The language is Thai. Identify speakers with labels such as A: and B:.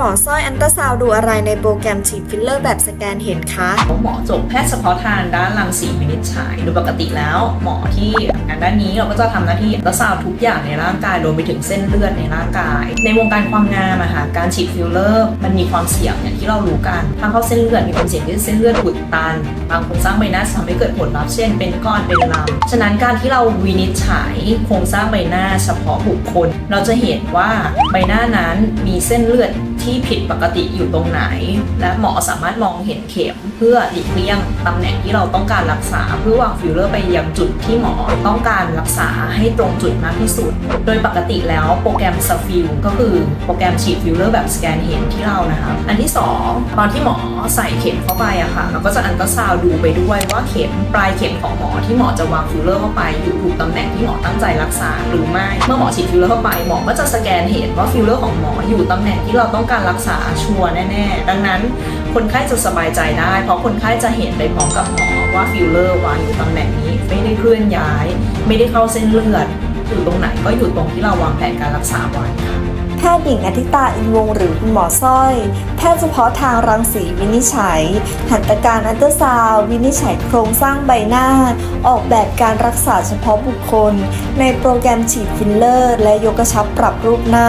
A: หมอสร้อยอันตราซาวดูอะไรในโปรแกรมฉีดฟิลเลอร์แบบสแกนเห็นคะ
B: หมอจบแพทย์เฉพาะทางด้านรังสีวินิจฉัยโดยปกติแล้ว หมอที่ทำงานด้านนี้เราก็จะทำหน้าที่อัลตราซาวทุกอย่างในร่างกายรวมไปถึงเส้นเลือดในร่างกาย ในวงการความงามอะค่ะการฉีดฟิลเลอร์มันมีความเสี่ยงอย่างที่เรารู้กันทางเข้าเส้นเลือดมีความเสี่ยงที่เส้นเลือดอุดตันบางครงสร้างใบหน้าทำให้เกิดผลลัพธ์เช่น เป็นก้อนเป็นลำฉะนั้นการที่เราวินิจฉัยโครงสร้างใบหน้าเฉพาะบุคคล เราจะเห็นว่าใบหน้านั้นมีเส้นเลือดทผิดปกติอยู่ตรงไหน และหมอสามารถมองเห็นเข็มเพื่อหลีกเลี่ยงตำแหน่งที่เราต้องการรักษา เพื่อวางฟิลเลอร์ไปยังจุดที่หมอต้องการรักษาให้ตรงจุดมากที่สุด โดยปกติแล้วโปรแกรมสฟิลก็คือโปรแกรมฉีดฟิลเลอร์แบบสแกนเห็นที่เรานะคะอันที่สองตอนที่หมอใส่เข็มเข้าไปอะค่ะเราก็จะอันตราซาวด์ดูไปด้วยว่าเข็มปลายเข็มของหมอที่หมอจะวางฟิลเลอร์เข้าไปอยู่ถูกตำแหน่งที่หมอตั้งใจรักษาหรือไม่ เมื่อหมอฉีดฟิลเลอร์เข้าไปหมอก็จะสแกนเห็นว่าฟิลเลอร์ของหมออยู่ตำแหน่งที่เราต้องการรักษาชัวร์แน่ๆ ดังนั้นคนไข้จะสบายใจได้ เพราะคนไข้จะเห็นไปพร้อมกับหมอว่าฟิลเลอร์วางอยู่ตำแหน่งนี้ ไม่ได้เคลื่อนย้าย ไม่ได้เข้าเส้นเลือดอยู่ตรงไหนก็อยู่ตรงที่เราวางแผนการรักษาไว้ค่ะ
A: แพทย์หญิงอธิตาอินวงหรือคุณหมอสร้อย แพทย์เฉพาะทางรังสีวินิจฉัย หัตถการอันตราซาววินิจฉัยโครงสร้างใบหน้า ออกแบบการรักษาเฉพาะบุคคล ในโปรแกรมฉีดฟิลเลอร์ และยกกระชับปรับรูปหน้า